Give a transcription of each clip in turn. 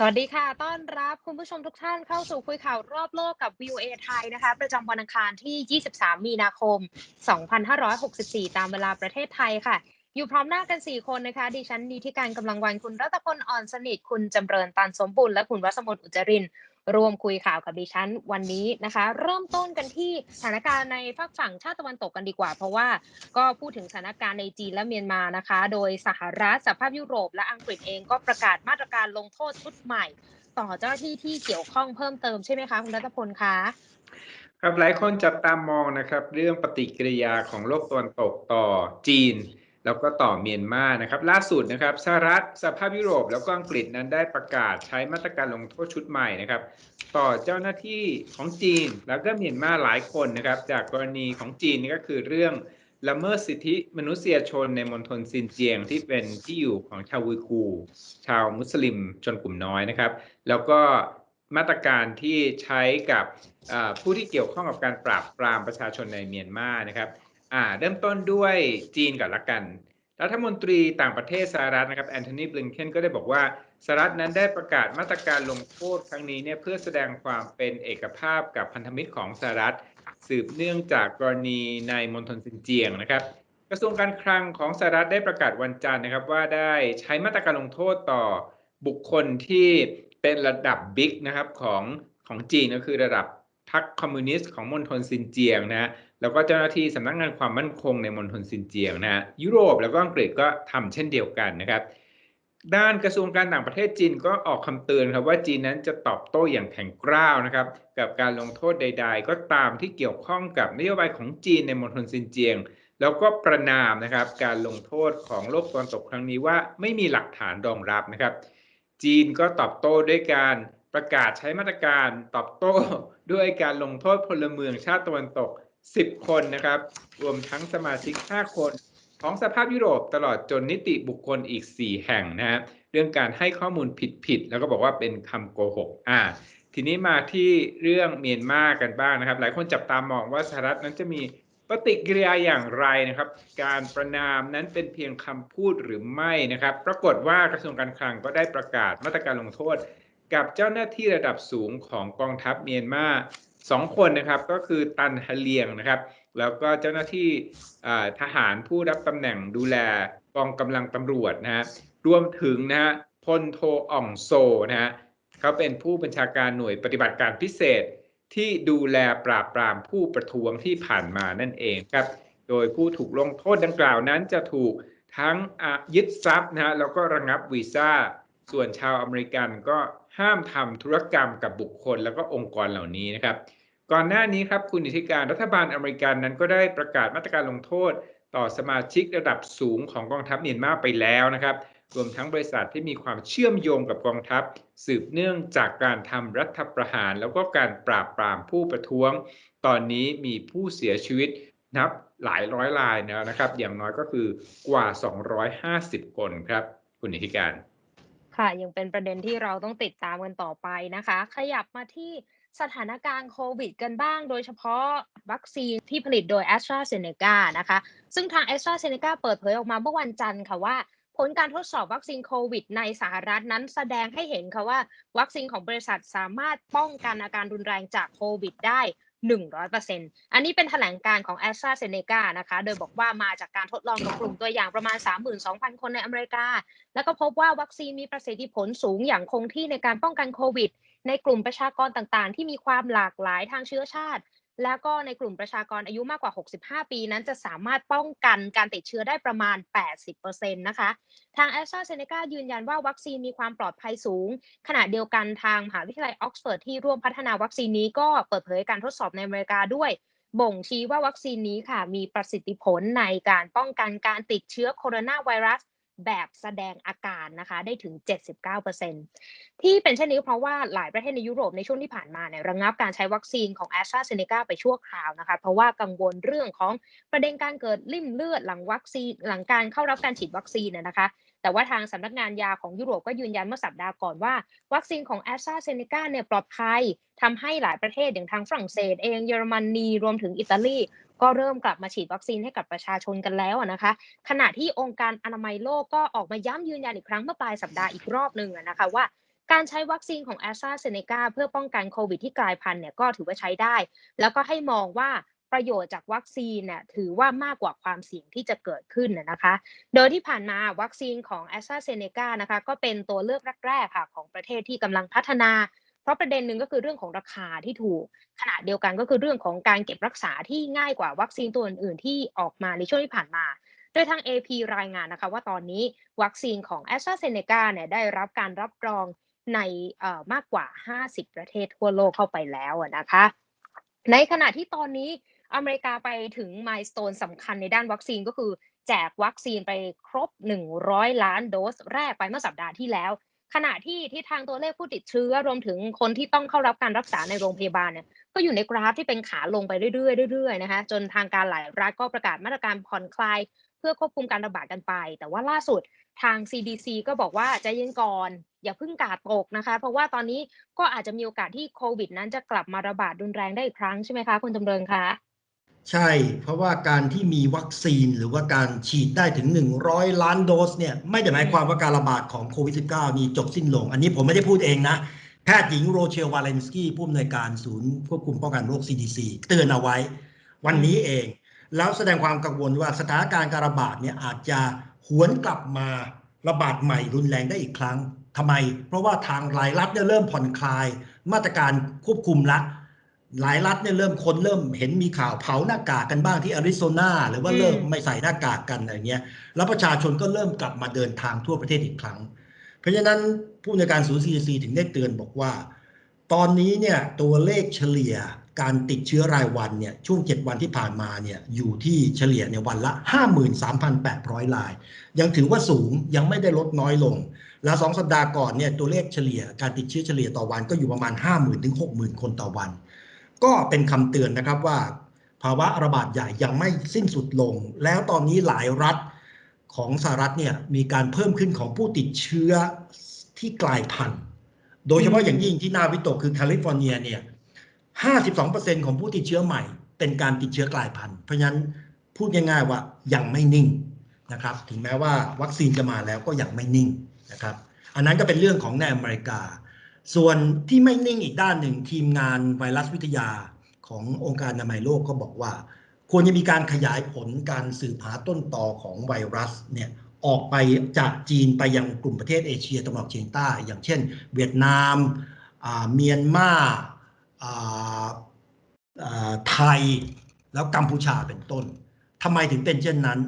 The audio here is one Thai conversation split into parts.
สวัสดีค่ะ ต้อนรับคุณผู้ชมทุกท่านเข้าสู่คุยข่าวรอบโลกกับ VOA ไทยนะคะ ประจำวันอังคารที่ 23 มีนาคม 2564 ตามเวลาประเทศไทยค่ะ อยู่พร้อมหน้ากัน 4 คนนะคะ ดิฉันนีที่การกำลังวันคุณรัตพลอ่อนสนิท คุณจำเริญตันสมบุญและคุณวัสมนอุจรินท ร์รวมคุยข่าวกับดิฉันวันนี้นะคะ เริ่มต้นกันที่สถานการณ์ในฝากฝั่งชาติตะวันตกกันดีกว่า เพราะว่าก็พูดถึงสถานการณ์ในจีนและเมียนมานะคะ โดยสหรัฐสหภาพยุโรป และอังกฤษเองก็ประกาศมาตรการลงโทษชุดใหม่ ต่อเจ้าหน้าที่ที่เกี่ยวข้องเพิ่มเติมใช่ไหมคะคุณรัตพลคะครับหลายคนจับตามองนะครับ เรื่องปฏิกิริยาของโลกตะวันตกต่อจีน แล้วก็ต่อเมียนมานะครับ ล่าสุดนะครับสหรัฐสภาพยุโรปแล้วก็อังกฤษนั้นได้ประกาศใช้มาตรการลงโทษชุดใหม่นะครับ ต่อเจ้าหน้าที่ของจีน แล้วก็เมียนมาหลายคนนะครับ จากกรณีของจีนนี่ก็คือเรื่องละเมิดสิทธิมนุษยชนในมณฑลซินเจียงที่เป็นที่อยู่ของชาวอุยกูร์ชาวมุสลิมชนกลุ่มน้อยนะครับ แล้วก็มาตรการที่ใช้กับผู้ที่เกี่ยวข้องกับการปราบปรามประชาชนในเมียนมานะครับ อ่าเริ่มต้นด้วยจีนก่อนละกัน รัฐมนตรีต่างประเทศสหรัฐนะครับแอนโทนีบลิงเคนก็ได้บอกว่าสหรัฐนั้นได้ประกาศมาตรการลงโทษครั้งนี้เนี่ยเพื่อแสดงความเป็นเอกภาพกับพันธมิตรของสหรัฐ สืบเนื่องจากกรณีในมณฑลซินเจียงนะครับ กระทรวงการคลังของสหรัฐได้ประกาศวันจันทร์นะครับว่าได้ใช้มาตรการลงโทษต่อบุคคลที่เป็นระดับบิ๊กนะครับของของจีนก็คือระดับ พรรคคอมมิวนิสต์ของมณฑลซินเจียงนะแล้วก็เจ้าหน้าที่สำนักงานความมั่นคงในมณฑลซินเจียงนะฮะยุโรปแล้วก็อังกฤษก็ทำเช่นเดียวกันนะครับ ด้านกระทรวงการต่างประเทศจีนก็ออกคำเตือนครับว่าจีนนั้นจะตอบโต้อย่างแข็งกร้าวนะครับ กับการลงโทษใด ๆ ก็ตามที่เกี่ยวข้องกับนโยบายของจีนในมณฑลซินเจียง แล้วก็ประนามนะครับการลงโทษของโลกตะวันตกครั้งนี้ว่าไม่มีหลักฐานรองรับนะครับ จีนก็ตอบโต้ด้วยการ ประกาศใช้มาตรการตอบโต้ด้วยการลงโทษพลเมืองชาติตะวันตก 10 คนนะครับ รวมทั้งสมาชิก 5 คนของสภาพยุโรปตลอดจนนิติบุคคลอีก 4 แห่งนะฮะเรื่องการให้ข้อมูลผิดๆแล้วก็บอกว่าเป็นคำโกหกอ่าทีนี้มาที่เรื่องเมียนมากันบ้างนะครับ หลายคนจับตามองว่าสหรัฐนั้นจะมีปฏิกิริยาอย่างไรนะครับ การประนามนั้นเป็นเพียงคำพูดหรือไม่นะครับ ปรากฏว่ากระทรวงการคลังก็ได้ประกาศมาตรการลงโทษ กับเจ้าหน้าที่ระดับสูงของกองทัพเมียนมาสองคนนะครับก็คือตันฮะเลียงนะครับ แล้วก็เจ้าหน้าที่ทหารผู้รับตำแหน่งดูแลกองกำลังตำรวจนะฮะรวมถึงนะฮะพลโทอ่องโซนะฮะเขาเป็นผู้บัญชาการหน่วยปฏิบัติการพิเศษที่ดูแลปราบปรามผู้ประท้วงที่ผ่านมานั่นเองครับ โดยผู้ถูกลงโทษดังกล่าวนั้นจะถูกทั้งยึดทรัพย์นะฮะแล้วก็ระงับวีซ่า ส่วนชาวอเมริกันก็ห้ามทำธุรกรรมกับบุคคลแล้วก็องค์กรเหล่านี้นะครับ ก่อนหน้านี้ครับคุณอิทธิการรัฐบาลอเมริกันนั้นก็ได้ประกาศมาตรการลงโทษ ต่อสมาชิกระดับสูงของกองทัพเมียนมาไปแล้วนะครับรวมทั้งบริษัทที่มีความเชื่อมโยงกับกองทัพ สืบเนื่องจากการทำรัฐประหาร แล้วก็การปราบปรามผู้ประท้วง ตอนนี้มีผู้เสียชีวิตนับหลายร้อยรายแล้วนะครับ อย่างน้อยก็คือกว่า 250 คนครับ คุณอิทธิการ ค่ะ ยังเป็นประเด็นที่เราต้องติดตามกันต่อไปนะคะ ขยับมาที่สถานการณ์โควิดกันบ้าง โดยเฉพาะวัคซีนที่ผลิตโดย a s t r a z เซ e c a นะคะ ซึ่งทาง a s t r a z เซ e c a เปิดเผยออกมาเมื่อวันจันทร์ค่ะว่า ผลการทดสอบวัคซีนโควิดในสหรัฐนั้นแสดงให้เห็นค่ะว่า วัคซีนของบริษัทสามารถป้องกันอาการรุนแรงจากโควิดได้ 100%อันนี้เป็นแถลงการของ a s t r a z เซ e c a นะคะ โดยบอกว่ามาจากการทดลองกับกลุ่มตัวอย่างประมาณ 32,000 คนในอเมริกา แล้วก็พบว่าวัคซีนมีประสิทธิผลสูงอย่างคงที่ในการป้องกันโควิด ในกลุ่มประชากรต่างๆ ที่มีความหลากหลายทางเชื้อชาติ แล้วก็ในกลุ่มประชากรอายุมากกว่า 65 ปีนั้นจะสามารถป้องกันการติดเชื้อได้ประมาณ 80%นะคะ ทาง a s t r a z เซ e c a ยืนยันว่าวัคซีนมีความปลอดภัยสูง ขณะเดียวกันทางมหาวิทยาลัยออกซฟอร์ดที่ร่วมพัฒนาวัคซีนนี้ก็เปิดเผยการทดสอบในอเมริกาด้วย บ่งชี้ว่าวัคซีนนี้ค่ะ มีประสิทธิผลในการป้องกันการติดเชื้อโคโรนาไวรัส แบบแสดงอาการนะคะได้ถึง 79%ที่เป็นเช่นนี้เพราะว่าหลายประเทศในยุโรปในช่วงที่ผ่านมาเนี่ยระงับการใช้วัคซีนของ a s t r a z เซ e c a ไปชั่วคราวนะคะเพราะว่ากังวลเรื่องของประเด็นการเกิดลิ่มเลือดหลังวัคซีนหลังการเข้ารับการฉีดวัคซีนนะนะคะ แต่ว่าทางสำนักงานยาของยุโรปก็ยืนยันเมื่อสัปดาห์ก่อนว่า วัคซีนของ a s t r a z เซ e c a เนี่ยปลอดภัยทำให้หลายประเทศอย่างทางฝรั่งเศสเองเยอรมนีรวมถึงอิตาลีก็เริ่มกลับมาฉีดวัคซีนให้กับประชาชนกันแล้วนะคะ ขณะที่องค์การอนามัยโลกก็ออกมาย้ำยืนยันอีกครั้งเมื่อปลายสัปดาห์อีกรอบหนึ่งนะคะว่าการใช้วัคซีนของ a s t r a z เซ e c a เพื่อป้องกันโควิดที่กลายพันธุ์เนี่ยก็ถือว่าใช้ได้ แล้วก็ให้มองว่า ประโยชน์จากวัคซีนเนี่ยถือว่ามากกว่าความเสี่ยงที่จะเกิดขึ้นนะคะ โดยที่ผ่านมาวัคซีนของ a s t r a z เซ e c a นะคะก็เป็นตัวเลือกแรกๆค่ะของประเทศที่กำลังพัฒนา เพราะประเด็นหนึ่งก็คือเรื่องของราคาที่ถูกขณะเดียวกันก็คือเรื่องของการเก็บรักษาที่ง่ายกว่าวัคซีนตัวอื่นๆที่ออกมาในช่วงที่ผ่านมาโดยทาง AP รายงานนะคะว่าตอนนี้วัคซีนของ a s t r a z เซ e c a เนี่ยได้รับการรับรองในมากกว่า 50 ประเทศทั่วโลกเข้าไปแล้วนะคะ ในขณะที่ตอนนี้ อเมริกาไปถึงมายสเตนสำคัญในด้านวัคซีนก็คือ แจกวัคซีนไปครบ 100 ล้านโดสแรกไปเมื่อสัปดาห์ที่แล้ว ขณะที่ที่ทางตัวเลขผู้ติดเชื้อรวมถึงคนที่ต้องเข้ารับการรักษาในโรงพยาบาลเนี่ยก็อยู่ในกราฟที่เป็นขาลงไปเรื่อยๆเรื่อยๆนะคะจนทางการหลายรัฐก็ประกาศมาตรการผ่อนคลาย เพื่อควบคุมการระบาดกันไป แต่ว่าล่าสุดทาง CDC ก็บอกว่าใจเย็นก่อน อย่าเพิ่งกาดตกนะคะ เพราะว่าตอนนี้ก็อาจจะมีโอกาสที่โควิด นั้นจะกลับมาระบาดรุนแรงได้อีกครั้งใช่ไหมคะคุณจำเริงคะ ใช่ เพราะว่าการที่มีวัคซีนหรือว่าการฉีดได้ถึง 100 ล้านโดสเนี่ยไม่ได้หมายความว่าการระบาดของโควิด -19 นี้จบสิ้นลง อันนี้ผมไม่ได้พูดเองนะ แพทย์หญิงโรเชลวาเลนสกี้ผู้อำนวยการศูนย์ควบคุมป้องกันโรค CDC เตือนเอาไว้วันนี้เอง แล้วแสดงความกังวลว่าสถานการณ์การระบาดเนี่ยอาจจะหวนกลับมาระบาดใหม่รุนแรงได้อีกครั้งทำไม เพราะว่าทางหลายรัฐเนี่ยเริ่มผ่อนคลายมาตรการควบคุมละ หลายรัฐเนี่ยเริ่มคนเริ่มเห็นมีข่าวเผาหน้ากากกันบ้างที่อาริโซนาหรือว่าเริ่มไม่ใส่หน้ากากกันอะไรเงี้ยแล้วประชาชนก็เริ่มกลับมาเดินทางทั่วประเทศอีกครั้ง เพราะฉะนั้นผู้ในการศูนย์ CDC ถึงได้เตือนบอกว่า ตอนนี้เนี่ยตัวเลขเฉลี่ยการติดเชื้อรายวันเนี่ยช่วง 7 วันที่ผ่านมาเนี่ยอยู่ที่เฉลี่ยเนี่ยวันละ 53,800 ราย ยังถือว่าสูงยังไม่ได้ลดน้อยลง แล้วสองสัปดาห์ก่อนเนี่ยตัวเลขเฉลี่ยการติดเชื้อเฉลี่ยต่อวันก็อยู่ประมาณ 50,000ถึง60,000 คนต่อวัน ก็เป็นคำเตือนนะครับว่า ภาวะระบาดใหญ่ยังไม่สิ้นสุดลง แล้วตอนนี้หลายรัฐของสหรัฐเนี่ยมีการเพิ่มขึ้นของผู้ติดเชื้อที่กลายพันธุ์ โดยเฉพาะอย่างยิ่งที่น่าวิตกคือแคลิฟอร์เนียเนี่ย 52%ของผู้ติดเชื้อใหม่ เป็นการติดเชื้อกลายพันธุ์ เพราะฉะนั้นพูดง่ายๆว่ายังไม่นิ่งนะครับ ถึงแม้ว่าวัคซีนจะมาแล้วก็ยังไม่นิ่งนะครับ อันนั้นก็เป็นเรื่องของในอเมริกา ส่วนที่ไม่นิ่งอีกด้านหนึ่งทีมงานไวรัสวิทยาขององค์การอนามัยโลกก็บอกว่า ควรจะมีการขยายผลการสืบหาต้นตอของไวรัสเนี่ยออกไปจากจีนไปยังกลุ่มประเทศเอเชียตะวันออกเฉียงใต้ อย่างเช่น เวียดนามเมียนมาไทยแล้วกัมพูชาเป็นต้นทำไมถึงเป็นเช่นนั้น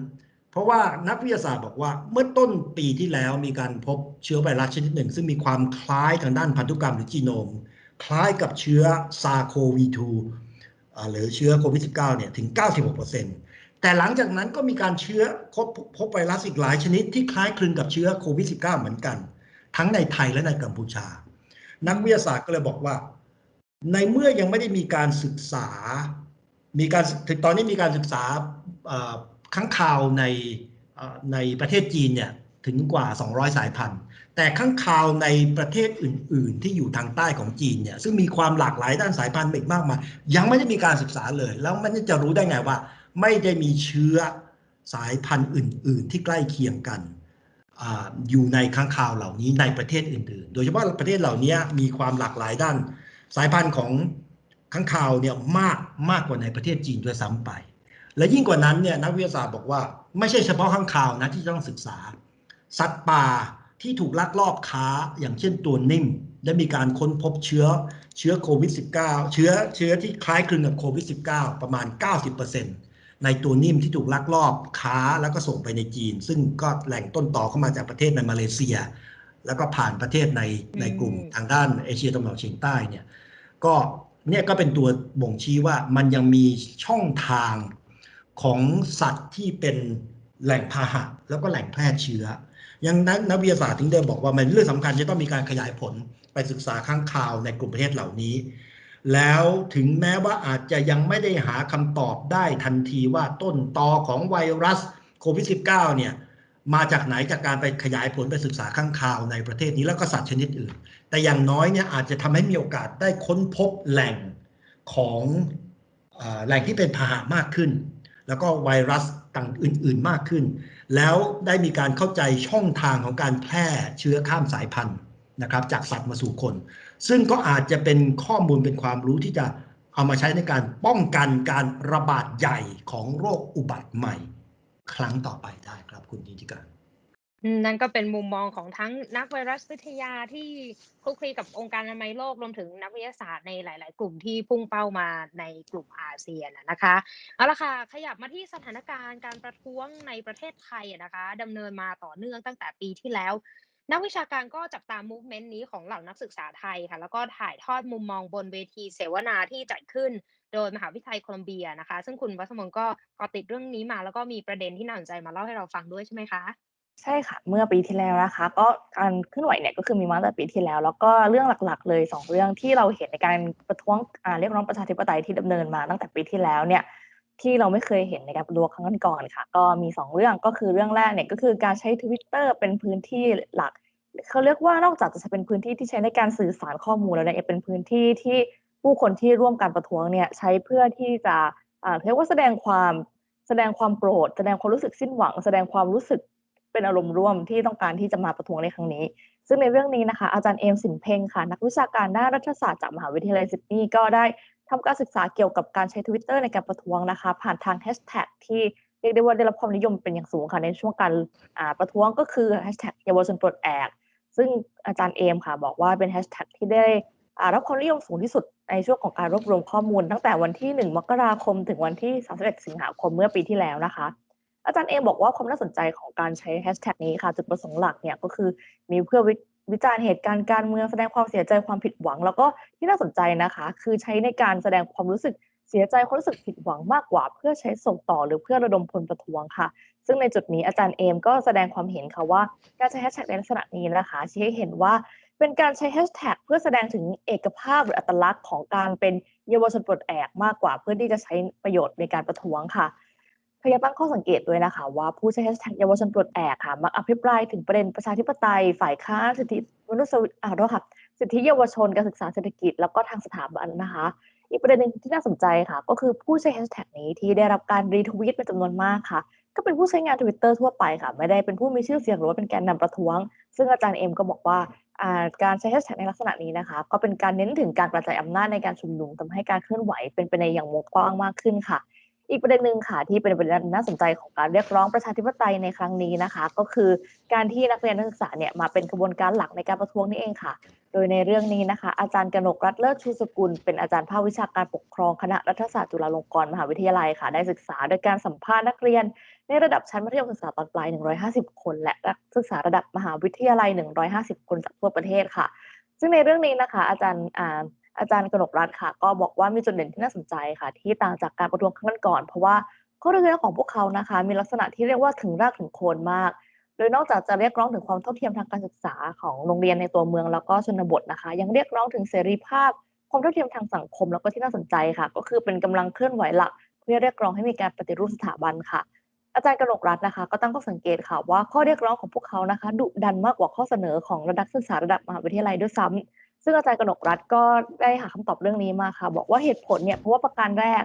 ราะว่านักวิทยาศาสตร์บอกว่าเมื่อต้นปีที่แล้วมีการพบเชื้อไวรัสชนิดหนึ่ง ซึ่งมีความคล้ายทางด้านพันธุกรรมหรือจีโนม คล้ายกับเชื้อซาโควี2หรือเชื้อโควิด -19 เนี่ยถึง 96%แต่หลังจากนั้นก็มีการเชื้อพบพบไวรัสอีกหลายชนิดที่คล้ายคลึงกับเชื้อโควิด -19 เหมือนกัน ทั้งในไทยและในกัมพูชา นักวิทยาศาสตร์ก็เลยบอกว่า ในเมื่อยังไม่ได้มีการศึกษา มีการตอนนี้มีการศึกษา ข้างข่าวในในประเทศจีนเนี่ยถึงกว่า 200 สายพันธุ์ แต่ข้างข่าวในประเทศอื่น ๆ ที่อยู่ทางใต้ของจีนเนี่ยซึ่งมีความหลากหลายด้านสายพันธุ์อีกมากมายยังไม่ได้มีการศึกษาเลย แล้วมันจะรู้ได้ไงว่า ไม่ได้มีเชื้อสายพันธุ์อื่น ๆ ที่ใกล้เคียงกันอยู่ในข้างข่าวเหล่านี้ในประเทศอื่น ๆ โดยเฉพาะประเทศเหล่านี้มีความหลากหลายด้านสายพันธุ์ของข้างคาวเนี่ยมากมากกว่าในประเทศจีนด้วยซ้ำไป และยิ่งกว่านั้นเนี่ยนักวิทยาศาสตร์บอกว่า ไม่ใช่เฉพาะข้างคาวนะที่ต้องศึกษา สัตว์ป่าที่ถูกลักลอบค้าอย่างเช่นตัวนิ่ม ได้มีการค้นพบเชื้อเชื้อโควิด -19 เชื้อเชื้อที่คล้ายคลึงกับโควิด -19 ประมาณ 90%ในตัวนิ่มที่ถูกลักลอบค้าแล้วก็ส่งไปในจีน ซึ่งก็แหล่งต้นต่อเข้ามาจากประเทศในมาเลเซีย แล้วก็ผ่านประเทศในในกลุ่มทางด้านเอเชียตะวันออกเฉียงใต้เนี่ยก็เนี่ยก็เป็นตัวบ่งชี้ว่ามันยังมีช่องทาง ของสัตว์ที่เป็นแหล่งพาหะ แล้วก็แหล่งแพร่เชื้อ ยังนักนักวิทยาศาสตร์ถึงเดิมบอกว่ามันเรื่องสำคัญจะต้องมีการขยายผลไปศึกษาข้างข่าวในกลุ่มประเทศเหล่านี้ แล้วถึงแม้ว่าอาจจะยังไม่ได้หาคำตอบได้ทันทีว่าต้นตอของไวรัสโควิด -19 เนี่ยมาจากไหนจากการไปขยายผลไปศึกษาข้างข่าวในประเทศนี้แล้วก็สัตว์ชนิดอื่น แต่อย่างน้อยเนี่ยอาจจะทำให้มีโอกาสได้ค้นพบแหล่งของแหล่งที่เป็นพาหะมากขึ้น แล้วก็ไวรัสต่างอื่น ๆ มากขึ้น แล้วได้มีการเข้าใจช่องทางของการแพร่เชื้อข้ามสายพันธุ์นะครับ จากสัตว์มาสู่คน ซึ่งก็อาจจะเป็นข้อมูลเป็นความรู้ที่จะเอามาใช้ในการป้องกันการระบาดใหญ่ของโรคอุบัติใหม่ ครั้งต่อไปได้ครับคุณจิติการ นั่นก็เป็นมุมมองของทั้งนักไวรัสวิทยาที่คลุกคลีกับองค์การอนามัยโลกรวมถึงนักวิทยาศาสตร์ในหลาย ๆ กลุ่มที่พุ่งเป้ามาในกลุ่มอาเซียนนะคะเอาละค่ะขยับมาที่สถานการณ์การประท้วงในประเทศไทยนะคะดำเนินมาต่อเนื่องตั้งแต่ปีที่แล้ว นักวิชาการก็จับตาม movement นี้ของเหล่านักศึกษาไทยค่ะแล้วก็ถ่ายทอดมุมมองบนเวทีเสวนาที่จัดขึ้นโดยมหาวิทยาลัยโคลัมเบียนะคะ ซึ่งคุณวัฒมนก็กาะติดเรื่องนี้มาแล้วก็มีประเด็นที่น่าสนใจมาเล่าให้เราฟังด้วยใช่ไหมคะ ใช่ค่ะ เมื่อปีที่แล้วนะคะ ก็การเคลื่อนไหวเนี่ยก็คือมีมาตั้งแต่ปีที่แล้ว แล้วก็เรื่องหลักๆ เลยสองเรื่องที่เราเห็นในการประท้วงอ่าเรียกร้องประชาธิปไตยที่ดำเนินมาตั้งแต่ปีที่แล้วเนี่ยที่เราไม่เคยเห็นในการประท้วงครั้งก่อนๆค่ะ ก็มีสองเรื่องก็คือเรื่องแรกเนี่ยก็คือการใช้ Twitter เป็นพื้นที่หลักเขาเรียกว่านอกจากจะใช้เป็นพื้นที่ที่ใช้ในการสื่อสารข้อมูลแล้วเนี่ยเป็นพื้นที่ที่ผู้คนที่ร่วมการประท้วงเนี่ยใช้เพื่อที่จะเรียกว่าแสดงความแสดงความโกรธแสดงความรู้สึกสิ้นหวัง แสดงความรู้สึก เป็นอารมณ์ร่วมที่ต้องการที่จะมาประท้วงในครั้งนี้ ซึ่งในเรื่องนี้นะคะ อาจารย์เอมสินเพ่งค่ะ นักวิชาการด้านรัฐศาสตร์จากมหาวิทยาลัยซิดนีย์ก็ได้ทำการศึกษาเกี่ยวกับการใช้ Twitter ในการประท้วงนะคะ ผ่านทางแฮชแท็กที่เรียกได้ว่าได้รับความนิยมเป็นอย่างสูงค่ะในช่วงการประท้วงก็คือแฮชแท็กเยาวชนปลดแอกซึ่งอาจารย์เอมค่ะบอกว่าเป็นแฮชแท็กที่ได้รับความนิยมสูงที่สุดในช่วงของการรวบรวมข้อมูล ตั้งแต่วันที่ 1 มกราคม ถึงวันที่ 31 สิงหาคมเมื่อปีที่แล้วนะคะ อาจารย์เอมบอกว่าความน่าสนใจของการใช้แฮชแท็กนี้ค่ะ จุดประสงค์หลักเนี่ยก็คือมีเพื่อวิวิจารณ์เหตุการณ์การเมืองแสดงความเสียใจความผิดหวัง แล้วก็ที่น่าสนใจนะคะ คือใช้ในการแสดงความรู้สึกเสียใจความรู้สึกผิดหวังมากกว่า เพื่อใช้ส่งต่อหรือเพื่อระดมพลประท้วงค่ะ ซึ่งในจุดนี้อาจารย์เอมก็แสดงความเห็นค่ะว่าการใช้แฮชแท็กในลักษณะนี้นะคะชี้ให้เห็นว่าเป็นการใช้แฮชแท็กเพื่อแสดงถึงเอกภาพหรืออัตลักษณ์ของการเป็นเยาวชนปลดแอกมากกว่า เพื่อที่จะใช้ประโยชน์ในการประท้วงค่ะ พยายามตั้งข้อสังเกตด้วยนะคะ ว่าผู้ใช้แฮชแท็กเยาวชนปลดแอกค่ะ มักอภิปรายถึงประเด็นประชาธิปไตย ฝ่ายค้านสิทธิมนุษยอ่าโทษค่ะ สิทธิเยาวชนการศึกษาเศรษฐกิจ แล้วก็ทางสถาบันนะคะ อีกประเด็นหนึ่งที่น่าสนใจค่ะ ก็คือผู้ใช้แฮชแท็กนี้ที่ได้รับการรีทวีตเป็นจำนวนมากค่ะ ก็เป็นผู้ใช้งาน Twitter ทั่วไปค่ะ ไม่ได้เป็นผู้มีชื่อเสียงหรือว่าเป็นแกนนำประท้วง ซึ่งอาจารย์เอ็มก็บอกว่าการใช้แฮชแท็กในลักษณะนี้นะคะ ก็เป็นการเน้นถึงการกระจายอำนาจในการชุมนุมทำให้การเคลื่อนไหวเป็นไปในอย่างวงกว้างมากขึ้นค่ะ อีกประเด็นหนึ่งค่ะที่เป็นประเด็นน่าสนใจของการเรียกร้องประชาธิปไตยในครั้งนี้นะคะ ก็คือการที่นักเรียนนักศึกษาเนี่ยมาเป็นกระบวนการหลักในการประท้วงนี่เองค่ะ โดยในเรื่องนี้นะคะ อาจารย์กนกรัตเลิศชูสกุล เป็นอาจารย์ภาควิชาการปกครองคณะรัฐศาสตร์จุฬาลงกรณ์มหาวิทยาลัยค่ะ ได้ศึกษาโดยการสัมภาษณ์นักเรียน ในระดับชั้นมัธยมศึกษาตอนปลาย 150 คน และนักศึกษาระดับมหาวิทยาลัย 150 คนจากทั่วประเทศค่ะ ซึ่งในเรื่องนี้นะคะ อาจารย์ อาจารย์กนกรัตน์ค่ะ ก็บอกว่ามีจุดเด่นที่น่าสนใจค่ะ ที่ต่างจากการประท้วงครั้งก่อน เพราะว่าข้อเรียกร้องของพวกเขานะคะ มีลักษณะที่เรียกว่าถึงรากถึงโคนมาก โดยนอกจากจะเรียกร้องถึงความเท่าเทียมทางการศึกษาของโรงเรียนในตัวเมืองแล้วก็ชนบทนะคะ ยังเรียกร้องถึงเสรีภาพ ความเท่าเทียมทางสังคมแล้วก็ที่น่าสนใจค่ะ ก็คือเป็นกำลังเคลื่อนไหวหลัก เพื่อเรียกร้องให้มีการปฏิรูปสถาบันค่ะอาจารย์กนกรัตน์นะคะก็ตั้งข้อสังเกตค่ะว่าข้อเรียกร้องของพวกเขานะคะดุดันมากกว่าข้อเสนอของระดับศึกษาระดับมหาวิทยาลัยด้วยซ้ำ ซึ่งอาจารย์กนกรัตน์ก็ได้หาคำตอบเรื่องนี้มาค่ะ บอกว่าเหตุผลเนี่ยเพราะว่าประการแรก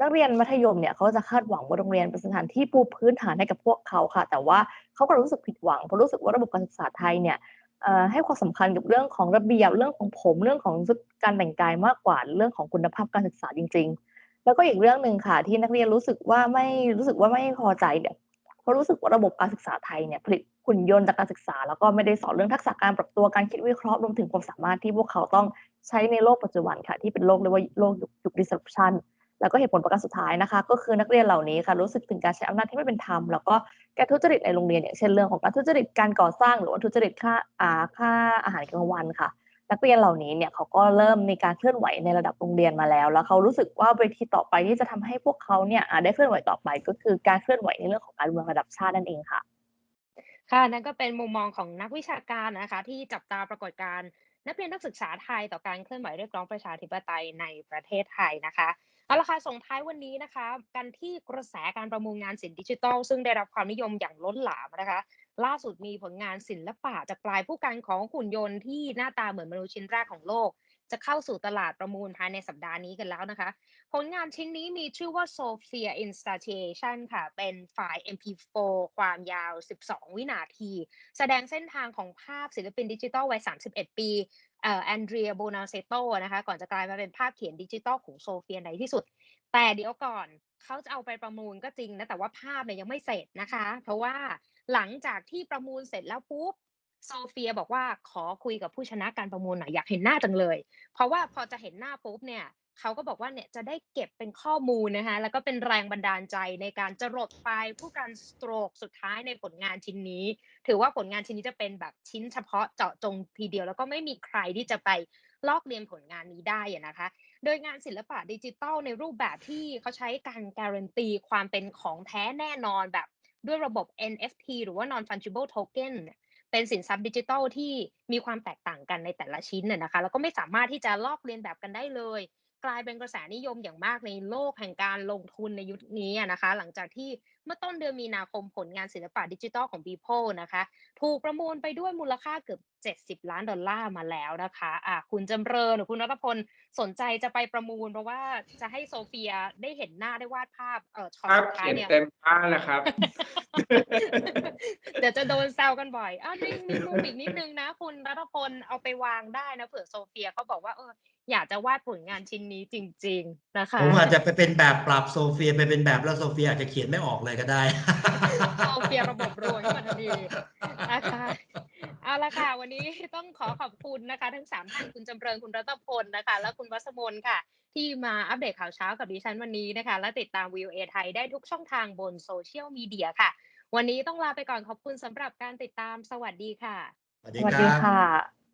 นักเรียนมัธยมเนี่ยเขาจะคาดหวังว่าโรงเรียนเป็นสถานที่ปูพื้นฐานให้กับพวกเขาค่ะ แต่ว่าเขาก็รู้สึกผิดหวังเพราะรู้สึกว่าระบบการศึกษาไทยเนี่ยให้ความสำคัญกับเรื่องของระเบียบเรื่องของผมเรื่องของการแต่งกายมากกว่าเรื่องของคุณภาพการศึกษาจริง ๆ แล้วก็อีกเรื่องหนึ่งค่ะ ที่นักเรียนรู้สึกว่าไม่รู้สึกว่าไม่พอใจเนี่ยเพราะรู้สึกว่าระบบการศึกษาไทยเนี่ยผลิต หุ่นยนต์จากการศึกษา แล้วก็ไม่ได้สอนเรื่องทักษะการปรับตัวการคิดวิเคราะห์รวมถึงความสามารถที่พวกเขาต้องใช้ในโลกปัจจุบันค่ะที่เป็นโลกเรียกว่าโลกยุคยุค disruption แล้วก็เหตุผลประการสุดท้ายนะคะ ก็คือนักเรียนเหล่านี้ค่ะรู้สึกถึงการใช้อำนาจที่ไม่เป็นธรรมแล้วก็การทุจริตในโรงเรียนอย่างเช่นเรื่องของการทุจริตการก่อสร้างหรือว่าทุจริตค่าอาค่าอาหารกลางวันค่ะ นักเรียนเหล่านี้เนี่ยเขาก็เริ่มมีการเคลื่อนไหวในระดับโรงเรียนมาแล้ว แล้วเขารู้สึกว่าเวทีต่อไปที่จะทำให้พวกเขาเนี่ยได้เคลื่อนไหวต่อไป ก็คือการเคลื่อนไหวในเรื่องของการเมืองระดับชาตินั่นเองค่ะ ค่ะ นั่นก็เป็นมุมมองของนักวิชาการนะคะ ที่จับตาปรากฏการณ์นักเรียนนักศึกษาไทยต่อการเคลื่อนไหวเรียกร้องประชาธิปไตยในประเทศไทยนะคะเอาละค่ะส่งท้ายวันนี้นะคะ กันที่กระแสการประมูลงานสินดิจิทัล ซึ่งได้รับความนิยมอย่างล้นหลามนะคะ ล่าสุดมีผลงานศิลปะจากปลายผู้กันของหุ่นยนต์ที่หน้าตาเหมือนมนุษย์ชิ้นแรกของโลก จะเข้าสู่ตลาดประมูลภายในสัปดาห์นี้กันแล้วนะคะ ผลงานชิ้นนี้มีชื่อว่า Sophia Instantiation ค่ะ เป็นไฟล์ MP4 ความยาว 12 วินาที แสดงเส้นทางของภาพศิลปินดิจิทัลวัย 31 ปีเอ่อแอนเดรียโบนาเซโตนะคะ ก่อนจะกลายมาเป็นภาพเขียนดิจิทัลของโซเฟียในที่สุด แต่เดี๋ยวก่อนเขาจะเอาไปประมูลก็จริงนะ แต่ว่าภาพเนี่ยยังไม่เสร็จนะคะ เพราะว่าหลังจากที่ประมูลเสร็จแล้วปุ๊บ โซเฟียบอกว่าขอคุยกับผู้ชนะการประมูลหน่อยอยากเห็นหน้าจังเลย เพราะว่าพอจะเห็นหน้าปุ๊บเนี่ยเขาก็บอกว่าเนี่ยจะได้เก็บเป็นข้อมูลนะคะแล้วก็เป็นแรงบันดาลใจในการจรดไฟล์ผู้การสโตรกสุดท้ายในผลงานชิ้นนี้ ถือว่าผลงานชิ้นนี้จะเป็นแบบชิ้นเฉพาะเจาะจงทีเดียว แล้วก็ไม่มีใครที่จะไปลอกเลียนผลงานนี้ได้นะคะ โดยงานศิลปะดิจิทัลในรูปแบบที่เขาใช้การการันตีความเป็นของแท้แน่นอนแบบด้วยระบบ NFT หรือว่า non fungible token เป็นสินทรัพย์ดิจิทัลที่มีความแตกต่างกันในแต่ละชิ้นน่ยนะคะแล้วก็ไม่สามารถที่จะลอกเลียนแบบกันได้เลย กลายเป็นกระแสนิยมอย่างมากในโลกแห่งการลงทุนในยุคนี้อะนะคะ หลังจากที่ เมื่อต้นเดือนมีนาคมผลงานศิลปะดิจิทัลของ Beeple นะคะ ถูกประมูลไปด้วยมูลค่าเกือบ 70 ล้านดอลลาร์มาแล้วนะคะอะคุณจำเริญหรือคุณรัตพลสนใจจะไปประมูล เพราะว่าจะให้โซเฟียได้เห็นหน้าได้วาดภาพเอ่อช็อตภาพสุดท้ายเขียนเนี่ยเต็มบ้านแล้วครับ เดี๋ยวจะโดนแซวกันบ่อยอ้าวจริงมีมุมอีกนิดนึงนะ คุณรัตพลเอาไปวางได้นะเผื่อโซเฟียเขาบอกว่าเออ อยากจะวาดผลงานชิ้นนี้จริง ๆ นะคะ ผมอาจจะไปเป็นแบบปรับโซเฟียไปเป็นแบบแล้วโซเฟียอาจจะเขียนไม่ออกเลยก็ได้โซเฟียระบบรวมขึ้นมาทันทีนะคะเอาละค่ะ วันนี้ต้องขอขอบคุณนะคะ ทั้งสามท่านคุณจำเริญคุณรัตพลนะคะ และคุณวัสมนค่ะ ที่มาอัปเดตข่าวเช้ากับดิฉันวันนี้นะคะ และติดตามวิวเอไทยได้ทุกช่องทางบนโซเชียลมีเดียค่ะ วันนี้ต้องลาไปก่อนขอบคุณสำหรับการติดตามสวัสดีค่ะ สวัสดีสวัสคดีรับค่ะ